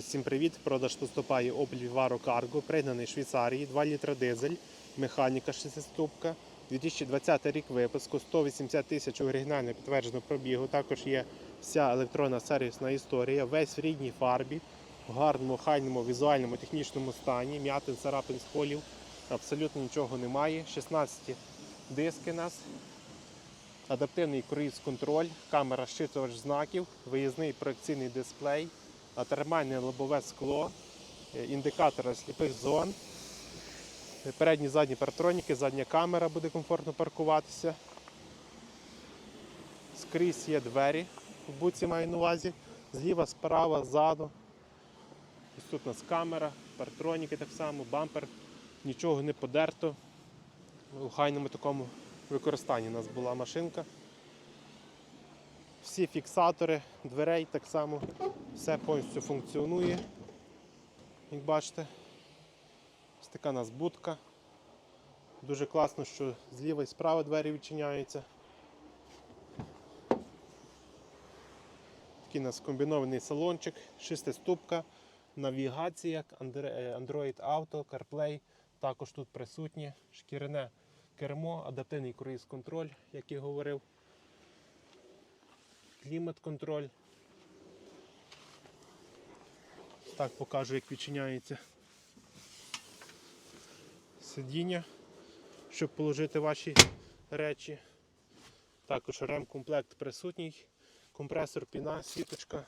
Усім привіт! Продаж поступає Opel Vivaro Cargo, пригнаний Швейцарії, 2 літра дизель, механіка 6-ступка, 2020 рік випуску, 180 тисяч оригінально підтверджено пробігу. Також є вся електронна сервісна історія, весь в рідній фарбі, в гарному, хайному, візуальному, технічному стані, м'ятин, царапин, сколів, абсолютно нічого немає. 16 диски нас, адаптивний круїз-контроль, камера щитувач знаків, виїзний проекційний дисплей, термальне лобове скло, е, індикатори сліпих зон, передні задні партроніки, задня камера буде комфортно паркуватися. Скрізь є двері, в буці маю на увазі, зліва, справа, ззаду. Ось тут у нас камера, партроніки так само, бампер, нічого не подерто. У хайному такому використанні у нас була машинка. Всі фіксатори дверей так само, все повністю функціонує. Як бачите, ось така у нас будка. Дуже класно, що зліва і справа двері відчиняються. Такий у нас комбінований салончик, шестиступка, навігація, е, Android Auto, CarPlay. Також тут присутнє шкіряне кермо, адаптивний круїз-контроль, як я говорив клімат-контроль. Так покажу, як відчиняється сидіння, щоб положити ваші речі. Також ремкомплект присутній, компресор піна, сіточка,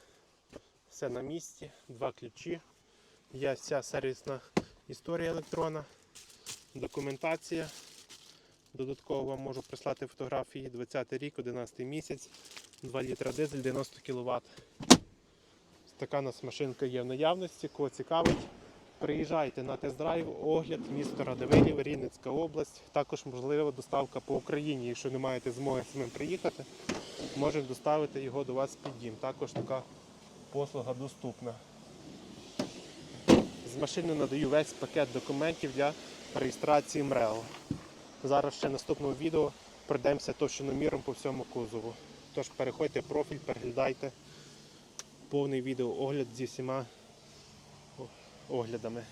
все на місці, два ключі. Є вся сервісна історія електрона, документація. Додатково вам можу прислати фотографії 20 рік, 11 місяць. 2 літра дизель 90 кВт. Така у нас машинка є в наявності, кого цікавить. Приїжджайте на тест-драйв, огляд, місто Радивилів, Рівненська область. Також можлива доставка по Україні. Якщо не маєте змоги самим приїхати, можемо доставити його до вас під дім. Також така послуга доступна. З машини надаю весь пакет документів для реєстрації МРЕО. Зараз ще в наступному відео пройдемося товщиноміром по всьому кузову. Тож переходьте в профіль, переглядайте повний відеоогляд зі всіма оглядами.